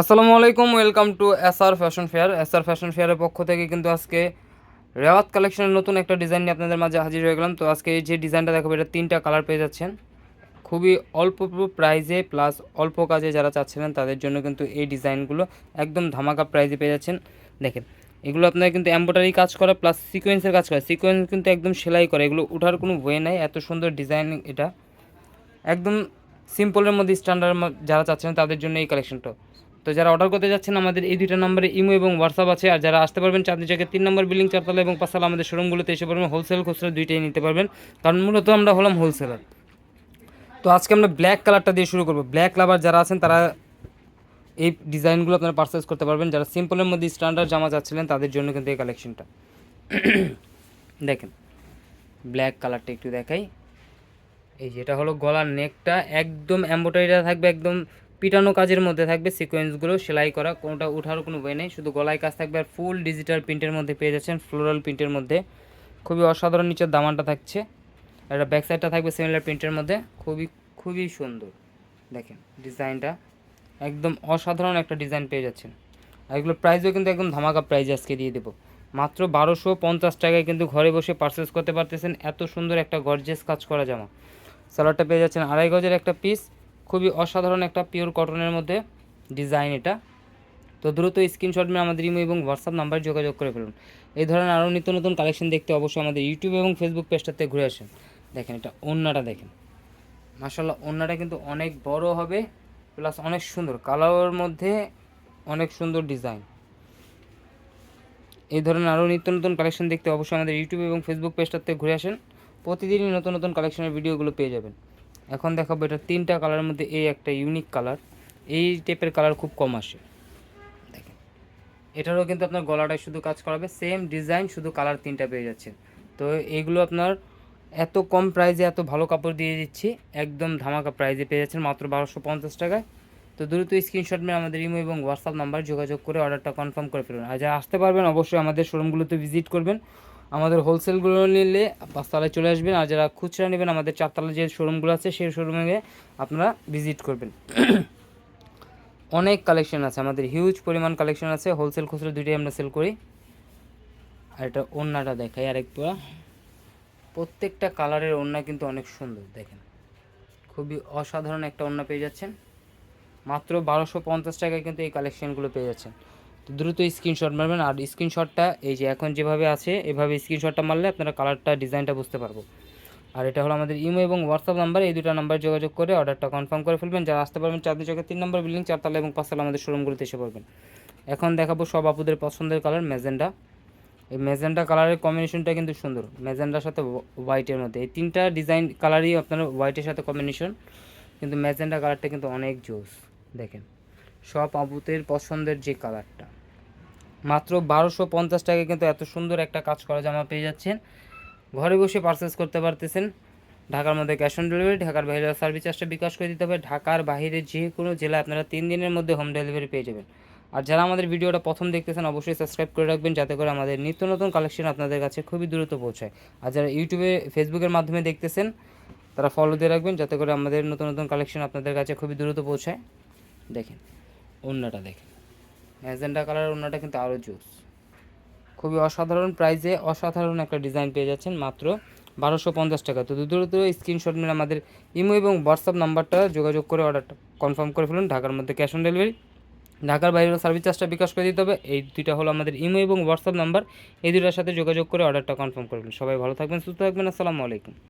আসসালামু আলাইকুম, welcome to S R fashion fair. S R fashion ফেয়ারের পক্ষ থেকে কিন্তু আজকে রেওয়াত কালেকশনের নতুন একটা ডিজাইন নিয়ে আপনাদের মাঝে হাজির হয়ে গেলাম। তো আজকে এই যে ডিজাইনটা দেখাবো এটা তিনটা কালার পেয়ে যাচ্ছেন। খুবই অল্প প্রাইজে প্লাস অল্প কাজে যারা চাচ্ছিলেন, তাদের জন্য কিন্তু এই ডিজাইনগুলো একদম ধামাকা প্রাইজে পেয়ে যাচ্ছেন। দেখেন, এগুলো আপনার কিন্তু এম্ব্রয়ডারি কাজ করা, প্লাস সিকোয়েন্সের কাজ করা। সিকোয়েন্স কিন্তু একদম সেলাই করে, এগুলো ওঠার কোনো ওয়ে নাই। এত সুন্দর ডিজাইন এটা। একদম সিম্পলের মধ্যে স্ট্যান্ডার্ড যারা চাচ্ছেন তাদের জন্য এই কালেকশনটা। তো যারা অর্ডার করতে যাচ্ছেন, আমাদের এই দুইটা নম্বরে ইমো এবং হোয়াটসঅ্যাপ আছে। আর যারা আসতে পারবেন, চাঁদনি চকের তিন নম্বর বিল্ডিং চারতলা এবং পাঁচতলা আমাদের শোরুমগুলোতে এসে পারবেন। হোলসেল খুচরা দুইটাই নিতে পারবেন। কারণ মূলত আমরা হলাম হোলসেলার তো আজকে আমরা ব্ল্যাক কালারটা দিয়ে শুরু করব। ব্ল্যাক লাভার যারা আছেন, তারা এই ডিজাইনগুলো আপনারা পারচেস করতে পারবেন। যারা সিম্পলের মধ্যে স্ট্যান্ডার্ড জামা চাচ্ছিলেন, তাদের জন্য কিন্তু এই কালেকশনটা দেখেন ব্ল্যাক কালারটা একটু দেখাই। এই যেটা হলো গলার নেকটা একদম এম্ব্রয়ডারিটা থাকবে, একদম পিটানো কাজের মধ্যে থাকবে সিকোয়েন্সগুলো সেলাই করা, কোনোটা ওঠার কোনো বই নেই। শুধু গলায় কাজ থাকবে আর ফুল ডিজিটাল প্রিন্টের মধ্যে পেয়ে যাচ্ছেন ফ্লোরাল প্রিন্টের মধ্যে। খুবই অসাধারণ নিচের দামানটা থাকছে। একটা ব্যাক সাইডটা থাকবে সিমিলার প্রিন্টের মধ্যে। খুবই খুবই সুন্দর। দেখেন ডিজাইনটা একদম অসাধারণ একটা ডিজাইন পেয়ে যাচ্ছেন। আর এগুলোর প্রাইসও কিন্তু একদম ধামাকা প্রাইস আজকে দিয়ে দেবো। মাত্র বারোশো পঞ্চাশ টাকায় কিন্তু ঘরে বসে পারচেস করতে পারতেছেন। এত সুন্দর একটা গর্জেস কাজ করা জামা। সালোয়ারটা পেয়ে যাচ্ছেন আড়াই গজের একটা পিস খুবই অসাধারণ একটা পিওর কটনের মধ্যে ডিজাইন এটা। তো দ্রুত স্ক্রিনশট নিয়ে আমাদের ইমো এবং হোয়াটসঅ্যাপ নাম্বারে যোগাযোগ করে ফেলুন। এই ধরনের আরও নিত্য নতুন কালেকশন দেখতে অবশ্যই আমাদের ইউটিউব এবং ফেসবুক পেজটাতে ঘুরে আসেন। দেখেন এটা ওন্নাটা দেখেন। মাসাল্লাহ ওন্নাটা কিন্তু অনেক বড় হবে প্লাস অনেক সুন্দর। কালারের মধ্যে অনেক সুন্দর ডিজাইন এই ধরনের আরও নিত্য নতুন কালেকশন দেখতে অবশ্যই আমাদের ইউটিউব এবং ফেসবুক পেজটাতে ঘুরে আসেন। প্রতিদিনই নতুন নতুন কালেকশনের ভিডিওগুলো পেয়ে যাবেন। এখন দেখাবো এটা তিনটা কালারের মধ্যে এই একটা ইউনিক কালার এই টাইপের কালার খুব কম আসে। দেখেন, এটারও কিন্তু আপনার গলাটায় শুধু কাজ করাবে সেম ডিজাইন শুধু কালার তিনটা পেয়ে যাচ্ছেন। তো এইগুলো আপনার এত কম প্রাইজে এত ভালো কাপড় দিয়ে দিচ্ছি, একদম ধামাকা প্রাইজে পেয়ে যাচ্ছেন মাত্র বারোশো পঞ্চাশ টাকায়। তো দ্রুত স্ক্রিনশট নিয়ে আমাদের ইমো এবং হোয়াটসঅ্যাপ নাম্বার যোগাযোগ করে অর্ডারটা কনফার্ম করে ফেলুন। আর যারা আসতে পারবেন, অবশ্যই আমাদের শোরুমগুলোতে ভিজিট করবেন। আমাদের হোলসেলগুলো নিলে পাঁচতলায় চলে আসবেন আর যারা খুচরা নেবেন, আমাদের চারতলা যে শোরুমগুলো আছে, সেই শোরুমে আপনারা ভিজিট করবেন। অনেক কালেকশন আছে, আমাদের হিউজ পরিমাণ কালেকশন আছে। হোলসেল খুচরা দুইটাই আমরা সেল করি। আর এটা ওড়নাটা দেখাই আরেকটা। প্রত্যেকটা কালারের ওড়না কিন্তু অনেক সুন্দর, দেখেন। খুবই অসাধারণ একটা ওড়না পেয়ে যাচ্ছেন। মাত্র বারোশো পঞ্চাশ টাকায় কিন্তু এই কালেকশনগুলো পেয়ে যাচ্ছেন। তো দ্রুত স্ক্রিনশট মারবেন। আর স্ক্রিনশটটা এই যে এখন যেভাবে আছে, এভাবে স্ক্রিনশটটা মারলে আপনারা কালারটা ডিজাইনটা বুঝতে পারব। আর এটা হলো আমাদের ইমো এবং হোয়াটসঅ্যাপ নাম্বার এই দুটো নাম্বার যোগাযোগ করে অর্ডারটা কনফার্ম করে ফেলবেন। যারা আসতে পারবেন চাঁদনি চকের তিন নম্বর বিল্ডিং চারতলা এবং পাঁচতলা আমাদের শোরুমগুলোতে এসে পড়বেন। এখন দেখাবো সব আপুদের পছন্দের কালার ম্যাজেন্ডা এই ম্যাজেন্ডা কালারের কম্বিনেশনটা কিন্তু সুন্দর। ম্যাজেন্ডার সাথে হোয়াইটের মধ্যে। এই তিনটা ডিজাইন কালারই আপনার হোয়াইটের সাথে কম্বিনেশন কিন্তু ম্যাজেন্ডা কালারটা কিন্তু অনেক জোস। দেখেন। সব আবুতের পছন্দের যে কালারটা। মাত্র বারোশো পঞ্চাশ টাকায় কিন্তু এত সুন্দর একটা কাজ করা জামা পেয়ে যাচ্ছেন। ঘরে বসে পারচেস করতে পারতেছেন। ঢাকার মধ্যে ক্যাশ অন ডেলিভারি ঢাকার বাইরে সার্ভিস চার্জটা বিকাশ করে দিতে হবে। ঢাকার বাইরে যে কোনো জেলায় আপনারা তিন দিনের মধ্যে হোম ডেলিভারি পেয়ে যাবেন। আর যারা আমাদের ভিডিওটা প্রথম দেখতেছেন, অবশ্যই সাবস্ক্রাইব করে রাখবেন যাতে করে আমাদের নিত্য নতুন কালেকশন আপনাদের কাছে খুবই দ্রুত পৌঁছায়। আর যারা ইউটিউবে ফেসবুকের মাধ্যমে দেখতেছেন, তারা ফলো দিয়ে রাখবেন যাতে করে আমাদের নতুন নতুন কালেকশন আপনাদের কাছে খুবই দ্রুত পৌঁছায়। দেখেন। অন্যটা দেখেন। ম্যাজেন্ডা কালার অন্যটা কিন্তু আরও জুস। খুবই অসাধারণ প্রাইসে অসাধারণ একটা ডিজাইন পেয়ে যাচ্ছেন মাত্র বারোশো পঞ্চাশ টাকা। তো দ্রুত স্ক্রিনশট মেরে আমাদের ইমো এবং হোয়াটসঅ্যাপ নাম্বারটা যোগাযোগ করে অর্ডারটা কনফার্ম করে ফেলুন। ঢাকার মধ্যে ক্যাশ অন ডেলিভারি, ঢাকার বাইরেও সার্ভিস চার্জটা বিকাশ করে দিতে হবে। এই দুইটা হলো আমাদের ইমো এবং হোয়াটসঅ্যাপ নাম্বার। এই দুটার সাথে যোগাযোগ করে অর্ডারটা কনফার্ম করে ফেলুন। সবাই ভালো থাকবেন, সুস্থ থাকবেন। আসসালামু আলাইকুম।